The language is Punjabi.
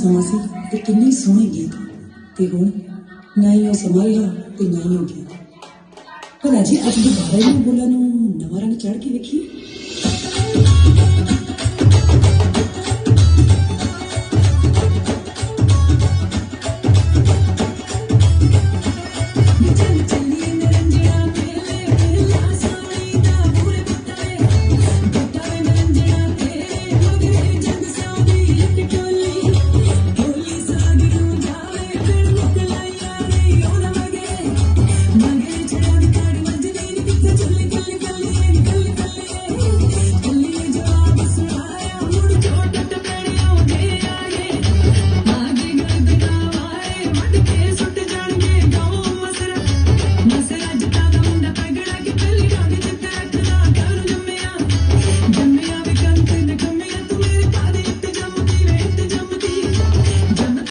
ਸਮਾਂ ਸੀ ਤੇ ਕਿੰਨੇ ਸੋਹਣੇ ਗੀਤ। ਤੇ ਹੁਣ ਨਾ ਹੀ ਉਹ ਸਮਾਂ ਰਿਹਾ ਤੇ ਨਾ ਹੀ ਉਹ ਗੀਤ। ਭਲਾ ਜੀ, ਅੱਜ ਦੁਬਾਰਾ ਇਹਨਾਂ ਬੋਲਾਂ ਨੂੰ ਨਵਾਂ ਰੰਗ ਚੜ ਕੇ ਵੇਖੀਏ।